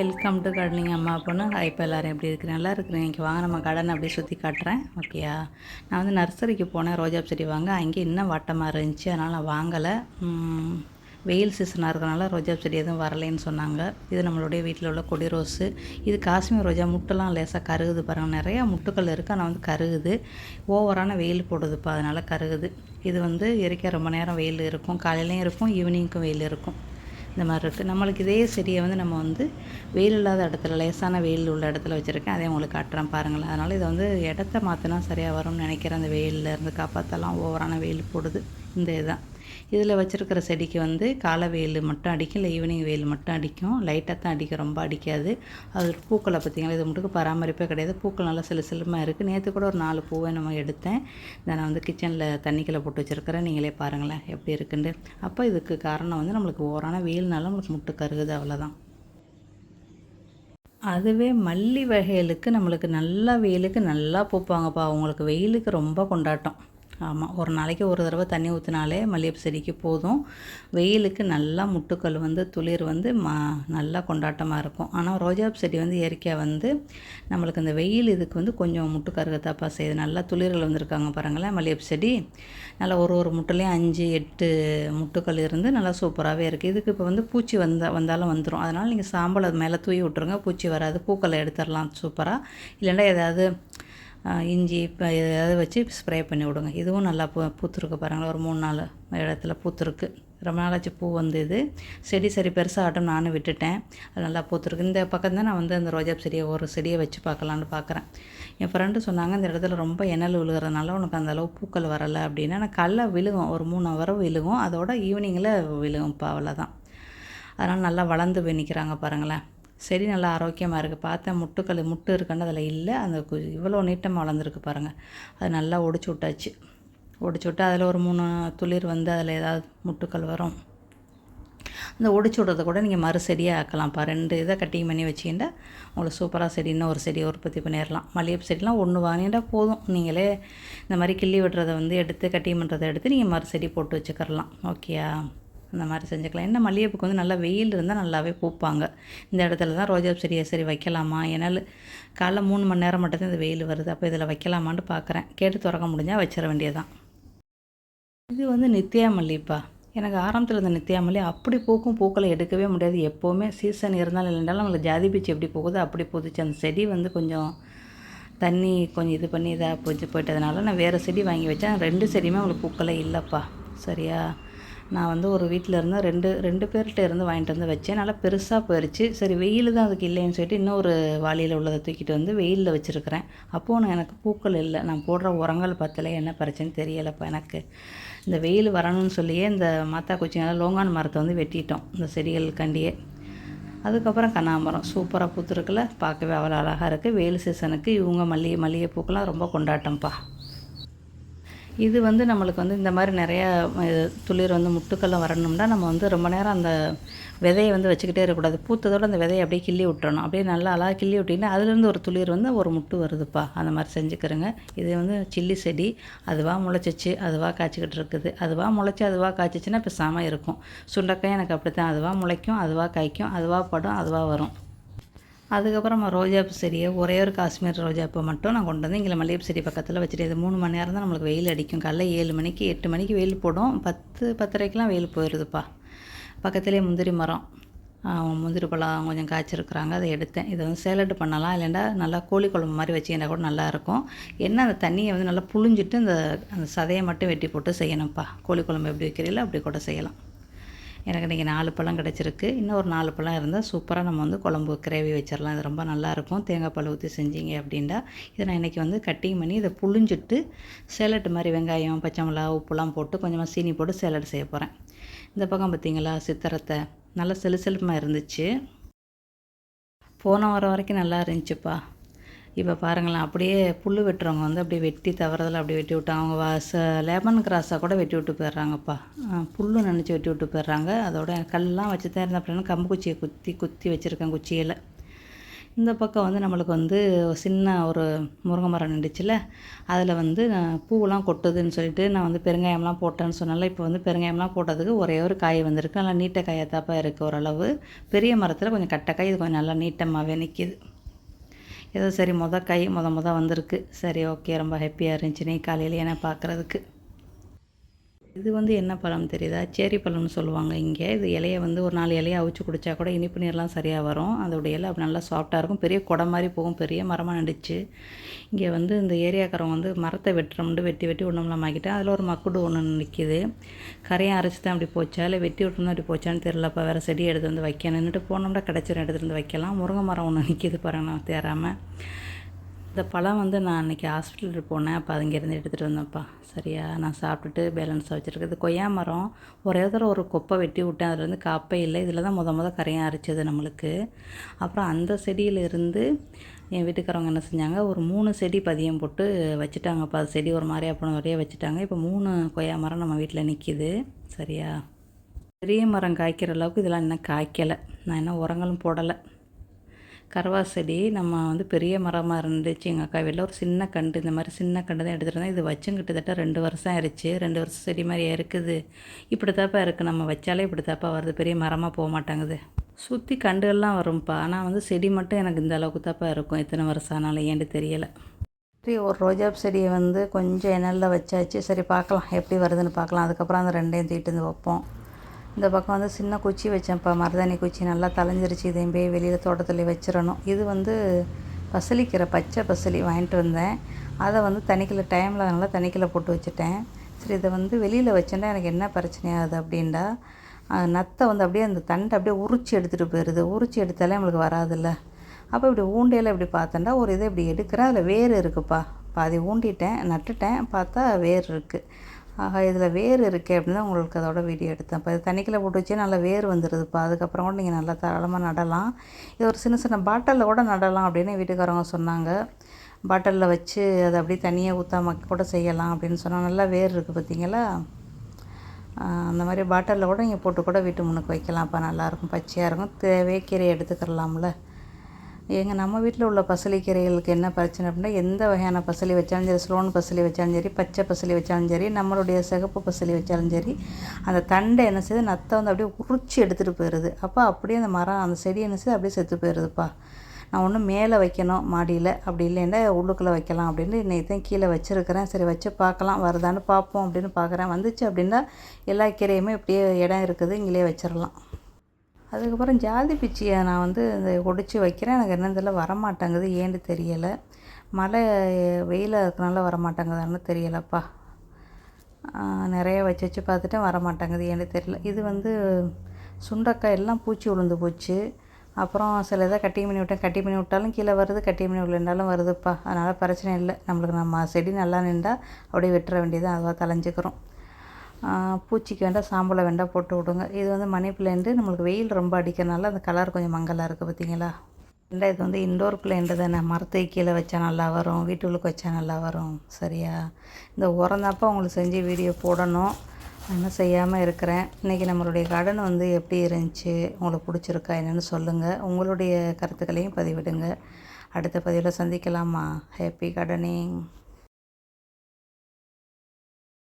Welcome to கடலிங் அம்மா பொண்ணு. இப்போ எல்லோரும் எப்படி இருக்கிறேன் நல்லா இருக்கிறேன் இன்றைக்கி வாங்க நம்ம கடனை அப்படியே சுற்றி காட்டுறேன். ஓகேயா நான் வந்து நர்சரிக்கு போனேன். ரோஜா செடி வாங்க. அங்கே இன்னும் வட்டமாக இருந்துச்சு. அதனால் நான் வாங்கலை. வெயில் சீசனாக இருக்கனால ரோஜா செடி எதுவும் வரலைன்னு சொன்னாங்க. இது நம்மளுடைய வீட்டில் உள்ள கொடி ரோஸு. இது காஷ்மீர் ரோஜா முட்டெல்லாம் லேசாக கருகுது பாருங்கள் நிறையா முட்டுக்கள் இருக்குது ஆனால் வந்து கருகுது. ஓவரான வெயில் போடுதுப்பா. அதனால் கருகுது. இது வந்து இயற்கையாக ரொம்ப நேரம் வெயில் இருக்கும். காலையிலையும் இருக்கும். ஈவினிங்க்கும் வெயில் இருக்கும். இந்த மாதிரி இருக்குது நம்மளுக்கு இதே செடியை வந்து நம்ம வந்து வெயில் இல்லாத இடத்துல லேசான வெயில் உள்ள இடத்துல வச்சுருக்கேன். அதே உங்களுக்கு காட்டுறேன் பாருங்களேன். அதனால் இதை வந்து இடத்த மாற்றினா சரியாக வரும்னு நினைக்கிறேன். அந்த வெயிலில் இருந்து காப்பாற்றலாம் ஓவரான வெயில் போடுது. இந்த இதுதான். இதில் வச்சுருக்கிற செடிக்கு வந்து காலை வெயில் மட்டும் அடிக்கும் இல்லை ஈவினிங் வெயில் மட்டும் அடிக்கும். லைட்டாக தான் அடிக்கும் ரொம்ப அடிக்காது. அது பூக்களை பார்த்தீங்களா இது மட்டும் பராமரிப்பே கிடையாது. பூக்கள் நல்லா சிலு சிலுமாக இருக்குது நேற்று கூட ஒரு நாலு பூவை நம்ம எடுத்தேன். இதை நான் வந்து கிச்சனில் தண்ணிக்குள்ளே போட்டு வச்சுருக்கிறேன். நீங்களே பாருங்களேன் எப்படி இருக்குன்னு அப்போ இதுக்கு காரணம் வந்து நம்மளுக்கு ஓரான வெயில்னால நம்மளுக்கு முட்டு கருகுது அவ்வளோதான் அதுவே மல்லி வகைகளுக்கு நம்மளுக்கு நல்லா வெயிலுக்கு நல்லா பூப்பாங்கப்பா. அவங்களுக்கு வெயிலுக்கு ரொம்ப கொண்டாட்டம். ஆமாம் ஒரு நாளைக்கு ஒரு தடவை தண்ணி ஊற்றினாலே மல்லிகைப்பூ செடிக்கு போதும். வெயிலுக்கு நல்லா முட்டுக்கள் வந்து துளிர் வந்து மா நல்லா கொண்டாட்டமாக இருக்கும். ஆனால் ரோஜாப் செடி வந்து இயற்கையாக வந்து நம்மளுக்கு அந்த வெயில் இதுக்கு வந்து கொஞ்சம் முட்டு கருகத்தாப்பா செய்யுது. நல்லா துளிர்கள் வந்திருக்காங்க பாருங்களேன் மல்லிகைப்பூ செடி. நல்லா ஒரு ஒரு முட்டுலேயும் அஞ்சு எட்டு முட்டுக்கள் இருந்து நல்லா சூப்பராகவே இருக்குது இதுக்கு இப்போ வந்து பூச்சி வந்தால் வந்தாலும் வந்துடும் அதனால் நீங்கள் சாம்பல் அது மேலே தூவி விட்ருங்க பூச்சி வராது. பூக்களை எடுத்துடலாம் சூப்பராக இல்லைன்னா ஏதாவது இஞ்சி இப்போ ஏதாவது வச்சு ஸ்ப்ரே பண்ணி விடுங்க. இதுவும் நல்லா பூ பூத்துருக்கு பாருங்களேன். ஒரு மூணு நாலு இடத்துல பூத்துருக்கு. ரொம்ப நாளாச்சு பூ வந்து இது. செடி சரி பெருசாக ஆட்டம் நானும் விட்டுட்டேன். அது நல்லா பூத்துருக்கு. இந்த பக்கம் தான் நான் வந்து அந்த ரோஜா செடியை ஒரு செடியை வச்சு பார்க்கலான்னு பார்க்குறேன். என் ஃப்ரெண்டு சொன்னாங்க இந்த இடத்துல ரொம்ப எண்ணல் விழுகிறதுனால உனக்கு அந்த அளவு பூக்கள் வரலை அப்படின்னா நான் கல்ல விழுகும். ஒரு மூணு ஹவர் விழுகும். அதோட ஈவினிங்கில் விழுகும் விழுகும்ப்பா அவ்வளோதான் அதனால் நல்லா வளர்ந்து போய் நிற்கிறாங்க பாருங்களேன். செடி நல்லா ஆரோக்கியமாக இருக்குது பார்த்தேன் முட்டுக்கல் முட்டு இருக்குன்னு அதில் இல்லை. அந்த இவ்வளோ நீட்டமாக வளர்ந்துருக்கு பாருங்கள் அது நல்லா ஒடிச்சு விட்டாச்சு. ஒடிச்சு விட்டு அதில் ஒரு மூணு துளிர் வந்து அதில் ஏதாவது முட்டுக்கள் வரும். அந்த ஒடிச்சு விட்றத கூட நீங்கள் மறு செடியாக ஆக்கலாம்ப்பா ரெண்டு இதை கட்டிங் பண்ணி வச்சிக்கிட்டா உங்களுக்கு சூப்பராக செடின்னு ஒரு செடியை உற்பத்தி பண்ணிடலாம். மல்லிகைப்பூ செடிலாம் ஒன்று வாங்கிட்டால் போதும். நீங்களே இந்த மாதிரி கிள்ளி விடுறதை வந்து எடுத்து கட்டிங் பண்ணுறதை எடுத்து நீங்கள் மறு செடி போட்டு வச்சுக்கிறலாம். ஓகேயா? அந்த மாதிரி செஞ்சுக்கலாம். என்ன மல்லிகைப்பூக்கு வந்து நல்லா வெயில் இருந்தால் நல்லாவே பூப்பாங்க. இந்த இடத்துல தான் ரோஜா செடியை சரி வைக்கலாமா? ஏன்னால் காலைல மூணு மணி நேரம் மட்டும்தான் இந்த வெயில் வருது. அப்போ இதில் வைக்கலாமான்னு பார்க்குறேன் கேட்டு திறக்க முடிஞ்சால் வச்சிட வேண்டியதுதான். இது வந்து நித்யா மல்லிப்பா. எனக்கு ஆரம்பத்தில் இருந்த நித்யா மல்லி அப்படி பூக்கும் பூக்களை எடுக்கவே முடியாது. எப்போவுமே சீசன் இருந்தாலும் இல்லைனாலும் நம்மளுக்கு ஜாதி பீச்சு எப்படி போகுதோ அப்படி போதுச்சு அந்த செடி வந்து கொஞ்சம் தண்ணி கொஞ்சம் இது பண்ணி இதாக போச்சு போயிட்டதுனால நான் வேறு செடி வாங்கி வச்சேன். ரெண்டு செடியுமே அவங்களுக்கு பூக்களே இல்லைப்பா. சரியா? நான் வந்து ஒரு வீட்டில் இருந்து ரெண்டு ரெண்டு பேர்கிட்ட இருந்து வாங்கிட்டு வந்து வச்சேன். நல்லா பெருசாக போயிடுச்சு சரி வெயில் தான் அதுக்கு இல்லைன்னு சொல்லிட்டு இன்னொரு வாளியில் உள்ளதை தூக்கிட்டு வந்து வெயிலில் வச்சுருக்கிறேன். அப்போது நான் எனக்கு பூக்கள் இல்லை. நான் போடுற உரங்கள் பத்தல. என்ன பிரச்சனை தெரியலைப்பா எனக்கு. இந்த வெயில் வரணும்னு சொல்லியே இந்த மாத்தா குச்சினால லோங்கான் மரத்தை வந்து வெட்டிட்டோம். இந்த செடிகள் கண்டியே. அதுக்கப்புறம் கண்ணாமரம் சூப்பராக பூத்துருக்குல பார்க்கவே அவ்வளோ அழகாக இருக்குது வெயில் சீசனுக்கு இவங்க மல்லிகை மல்லிகை பூக்கெல்லாம் ரொம்ப கொண்டாட்டம்ப்பா. இது வந்து நம்மளுக்கு வந்து இந்த மாதிரி நிறையா துளிர் வந்து முட்டுக்கெல்லாம் வரணும்னா நம்ம வந்து ரொம்ப நேரம் அந்த விதையை வந்து வச்சுக்கிட்டே இருக்கக்கூடாது. பூத்ததோட அந்த விதையை அப்படியே கிள்ளி விட்டுறணும். அப்படியே நல்லா அழகாக கிள்ளி விட்டிங்கன்னா அதுலேருந்து ஒரு துளிர் வந்து ஒரு முட்டு வருதுப்பா. அந்த மாதிரி செஞ்சுக்கிறேங்க. இது வந்து சில்லி செடி. அதுவாக முளைச்சிச்சு அதுவாக காய்ச்சிக்கிட்டு இருக்குது. அதுவாக முளைச்சி அதுவாக காய்ச்சிச்சின்னா இப்போ இருக்கும். சுண்டக்காய் எனக்கு அப்படி தான் அதுவாக முளைக்கும் அதுவாக காய்க்கும் அதுவாக படும் அதுவாக வரும். அதுக்கப்புறம் ரோஜாப்பு ரோஜாப்பூ செடியை ஒரே ஒரு காஷ்மீர் ரோஜாப்பூ மட்டும் நான் கொண்டு வந்து இங்கே மல்லிகைப்பூ செடி பக்கத்தில் வச்சுட்டு இது மூணு மணி நேரம் தான் நம்மளுக்கு வெயில் அடிக்கும். காலைல ஏழு மணிக்கு எட்டு மணிக்கு வெயில் போடும். பத்து பத்தரைக்கெலாம் வெயில் போயிடுதுப்பா பக்கத்துலேயே முந்திரி மரம் முந்திரி பழம் கொஞ்சம் காய்ச்சிருக்கிறாங்க. அதை எடுத்தேன். இதை வந்து சேலட் பண்ணலாம். இல்லைன்னா நல்லா கோழி குழம்பு மாதிரி வச்சிங்கன்னா கூட நல்லாயிருக்கும். என்ன அந்த தண்ணியை வந்து நல்லா புழிஞ்சிட்டு அந்த அந்த சதையை மட்டும் வெட்டி போட்டு செய்யணும்ப்பா. கோழி குழம்பு எப்படி வைக்கிறீங்களோ அப்படி கூட செய்யலாம். எனக்கு இன்றைக்கி நாலு பழம் கிடச்சிருக்கு. இன்னும் ஒரு நாலு பழம் இருந்தால் சூப்பராக நம்ம வந்து குழம்பு கிரேவி வச்சிடலாம் இது ரொம்ப நல்லாயிருக்கும் தேங்காய் பழம் ஊற்றி செஞ்சீங்க அப்படின்னா இதை நான் இன்றைக்கி வந்து கட்டிங் பண்ணி இதை புழிஞ்சிட்டு சேலட் மாதிரி வெங்காயம் பச்சை மிளகா உப்புலாம் போட்டு கொஞ்சமாக சீனி போட்டு சேலட் செய்ய போகிறேன் இந்த பக்கம் பார்த்தீங்களா சித்திரத்தை நல்லா செலுசெலுப்பாக இருந்துச்சு. போன வாரம் வரைக்கும் நல்லா இருந்துச்சுப்பா. இப்போ பாருங்களேன் அப்படியே புல் வெட்டுறவங்க வந்து அப்படியே வெட்டி தவறதில் அப்படியே வெட்டி விட்டாங்க அவங்க வாச லெமன் கிராஸாக கூட வெட்டி விட்டு போயிடுறாங்கப்பா. புல்லு நினச்சி வெட்டி விட்டு போயிடுறாங்க. அதோட கல்லாம் வச்சு தான் இருந்தேன். அப்படின்னா கம்பு குச்சியை குத்தி குத்தி வச்சுருக்கேன் குச்சியில். இந்த பக்கம் வந்து நம்மளுக்கு வந்து சின்ன ஒரு முருங்கை மரம் நின்றுச்சுல அதில் வந்து நான் கொட்டுதுன்னு சொல்லிட்டு நான் வந்து பெருங்காயம்லாம் போட்டேன்னு சொன்னால இப்போ வந்து பெருங்காயம்லாம் போட்டதுக்கு ஒரே ஒரு காய் வந்திருக்கு. நல்லா நீட்ட காயத்தாப்பா இருக்குது ஓரளவு. பெரிய மரத்தில் கொஞ்சம் கட்டக்காய் காய் இது கொஞ்சம் நல்லா நீட்டமாகவே நிற்கிது ஏதோ சரி மொதல் கை மொத மொதல் வந்திருக்கு. சரி ஓகே ரொம்ப ஹாப்பியாக இருந்துச்சு. நீ காலையில் என்ன பார்க்குறதுக்கு இது வந்து என்ன பழம் தெரியுதா? சேரி பழம்னு சொல்லுவாங்க இங்கே. இது இலைய வந்து ஒரு நாலு இலையை அவிச்சு குடித்தா கூட இனிப்பு நீர்லாம் சரியாக வரும். அதோட இலை அப்படி நல்லா சாஃப்டாக இருக்கும். பெரிய குடை மாதிரி போகும். பெரிய மரமாக நடிச்சு. இங்கே வந்து இந்த ஏரியாக்காரவங்க வந்து மரத்தை வெட்டுறோம்னு வெட்டி வெட்டி ஒன்றும்லாம் ஆக்கிட்டேன் அதில் ஒரு மக்குடு ஒன்று நிற்கிது கரையை அரைச்சி தான் அப்படி போச்சா? இல்லை வெட்டி விட்டுருந்தா அப்படி போச்சான்னு தெரிலப்பா வேறு செடி எடுத்து வந்து வைக்க நின்றுட்டு போனோம்னா கிடச்சிரும் எடுத்துகிட்டு வந்து வைக்கலாம். முருங்கை மரம் ஒன்று நிற்கிது பாருங்க நான் தேராமல் இந்த பழம் வந்து நான் அன்றைக்கி ஹாஸ்பிட்டலுக்கு போனேன். அப்போ அதுங்கேருந்து எடுத்துகிட்டு வந்தேன்ப்பா. சரியா? நான் சாப்பிட்டுட்டு பேலன்ஸாக வச்சுருக்குது கொய்யா மரம். ஒரே தடவை ஒரு கொப்பை வெட்டி விட்டேன். அதில் வந்து காப்பே இல்லை. இதில் தான் முத முத கரையாக அரைச்சது நம்மளுக்கு. அப்புறம் அந்த செடியிலிருந்து என் வீட்டுக்காரவங்க என்ன செஞ்சாங்க? ஒரு மூணு செடி பதியம் போட்டு வச்சுட்டாங்கப்பா. அது செடி ஒரு மாதிரியா போன வரையே வச்சுட்டாங்க. இப்போ மூணு கொய்யா மரம் நம்ம வீட்டில் நிற்கிது சரியா? பெரிய மரம் காய்க்கிற அளவுக்கு இதெல்லாம் இன்னும் காய்க்கலை. நான் இன்னும் உரங்களும் போடலை. கருவா செடி நம்ம வந்து பெரிய மரமாக இருந்துச்சு. எங்கள் அக்கா வீட்டில் ஒரு சின்ன கண்டு இந்த மாதிரி சின்ன கண்டு தான் எடுத்துகிட்டு இது வச்சும் கிட்டத்தட்ட ரெண்டு வருஷம் ஆயிடுச்சு ரெண்டு வருஷம் செடி மாதிரி இருக்குது. இப்படி தாப்பா இருக்குது நம்ம வச்சாலே இப்படி தாப்பா வருது. பெரிய மரமாக போக மாட்டாங்குது. சுற்றி கண்டுகள்லாம் வரும்ப்பா ஆனால் வந்து செடி மட்டும் எனக்கு இந்த அளவுக்கு தாப்பா இருக்கும். எத்தனை வருஷம் ஆனாலும் ஏன்ட்டு தெரியலை. சரி ஒரு ரோஜா செடியை வந்து கொஞ்சம் எண்ணெயில் வச்சாச்சு. சரி பார்க்கலாம். எப்படி வருதுன்னு பார்க்கலாம். அதுக்கப்புறம் அந்த ரெண்டையும் தீட்டு வந்து வைப்போம். இந்த பக்கம் வந்து சின்ன குச்சி வச்சேன்ப்பா மருதாணி குச்சி நல்லா தலைஞ்சிருச்சு இதையும் போய் வெளியில் தோட்டத்தில் வச்சிடணும். இது வந்து பசலிக்கிற பச்சை பசலி வாங்கிட்டு வந்தேன். அதை வந்து தனிக்கில் டைமில் நல்லா தனிக்கில் போட்டு வச்சுட்டேன். சரி இதை வந்து வெளியில் வச்சேன்னா எனக்கு என்ன பிரச்சனையாகுது அப்படின்டா நத்தை வந்து அப்படியே அந்த தண்டை அப்படியே உரிச்சி எடுத்துகிட்டு போயிடுது உரிச்சி எடுத்தாலே நம்மளுக்கு வராதுல்ல. அப்போ இப்படி ஊண்டையில் இப்படி பார்த்தேன்டா ஒரு இதை இப்படி எடுக்கிறேன். அதில் வேர் இருக்குப்பா. பாதி ஊண்டிட்டேன் நட்டுட்டேன். பார்த்தா வேர் இருக்குது ஆஹா இதில் வேர் இருக்குது அப்படின்னு தான் உங்களுக்கு அதோட வீடியோ எடுத்தேன். இப்போ இது தண்ணிக்குள்ளே போட்டு வச்சே நல்லா வேர் வந்துடுதுப்பா அதுக்கப்புறம் கூட நீங்கள் நல்லா தாராளமாக நடலாம். இது ஒரு சின்ன சின்ன பாட்டிலில் கூட நடலாம் அப்படின்னு வீட்டுக்காரவங்க சொன்னாங்க. பாட்டிலில் வச்சு அதை அப்படியே தனியாக ஊற்றாம கூட செய்யலாம் அப்படின்னு சொன்னால் நல்லா வேர் இருக்குது பார்த்தீங்களா அந்த மாதிரி பாட்டிலில் கூட நீங்கள் போட்டு கூட வீட்டு முன்னுக்கு வைக்கலாம் அப்போ நல்லாயிருக்கும் பச்சையாக இருக்கும். தேவையே கீரை எடுத்துக்கிறலாம்ல. எங்கள் நம்ம வீட்டில் உள்ள பசலி கீரைகளுக்கு என்ன பிரச்சனை அப்படின்னா எந்த வகையான பசலி வச்சாலும் சரி ஸ்லோன் பசலி வச்சாலும் சரி பச்சை பசலி வச்சாலும் சரி நம்மளுடைய சிகப்பு பசலி வச்சாலும் சரி அந்த தண்டை என்ன செய்யுது நத்தை வந்து அப்படியே உரிச்சி எடுத்துகிட்டு போயிடுது. அப்போ அப்படியே அந்த மரம் அந்த செடி என்ன செய்யுது அப்படியே செத்து போயிடுதுப்பா. நான் ஒன்று மேலே வைக்கணும் மாடியில் அப்படி இல்லைன்னா உள்ளுக்குள்ளே வைக்கலாம் அப்படின்னு இன்றைக்கி தான் கீழே வச்சுருக்கிறேன். சரி வச்சு பார்க்கலாம் வருதான்னு பார்ப்போம் அப்படின்னு பார்க்குறேன். வந்துச்சு அப்படின்னா எல்லா கீரையுமே இப்படியே இடம் இருக்குது இங்கேயே வச்சிடலாம் அதுக்கப்புறம் ஜாதி பிச்சியை நான் வந்து இந்த ஒடிச்சு வைக்கிறேன். எனக்கு என்ன தெரியல வரமாட்டேங்குது. ஏன்னு தெரியலை. மழை வெயிலாக இருக்கனால வரமாட்டேங்குதான்னு தெரியலப்பா. நிறைய வச்சு வச்சு பார்த்துட்டேன் வரமாட்டேங்குது. ஏன்னு தெரியல. இது வந்து சுண்டக்காய் எல்லாம் பூச்சி விழுந்து போச்சு. அப்புறம் சில இதை கட்டி பண்ணி விட்டேன். கட்டி பண்ணி விட்டாலும் கீழே வருது கட்டி பண்ணி விடலனாலும் வருதுப்பா. அதனால் பிரச்சனை இல்லை. நம்மளுக்கு நம்ம செடி நல்லா நின்றால் அப்படியே வெட்டுற வேண்டியது அதுவாக தலைஞ்சிக்கிறோம். பூச்சிக்கு வேண்டாம் சாம்பலை வேண்டாம் போட்டு விடுங்க. இது வந்து மணி பிளான்ட்டு நம்மளுக்கு வெயில் ரொம்ப அடிக்கிறனால அந்த கலர் கொஞ்சம் மங்கலாக இருக்குது பார்த்தீங்களா ரெண்டாவது இது வந்து இண்டோர் பிளான்ட்டு தானே. மரத்தை கீழே வச்சா நல்லா வரும் வீட்டுக்குள்ளே வச்சா நல்லா வரும். சரியா? இந்த உரந்தப்போ உங்களுக்கு செஞ்சு வீடியோ போடணும். என்ன செய்யாமல் இருக்கிறேன். இன்றைக்கி நம்மளுடைய கடன் வந்து எப்படி இருந்துச்சு உங்களுக்கு பிடிச்சிருக்கா என்னென்னு சொல்லுங்கள் உங்களுடைய கருத்துக்களையும் பதிவிடுங்க. அடுத்த பதிவில் சந்திக்கலாமா? ஹாப்பி கடனிங்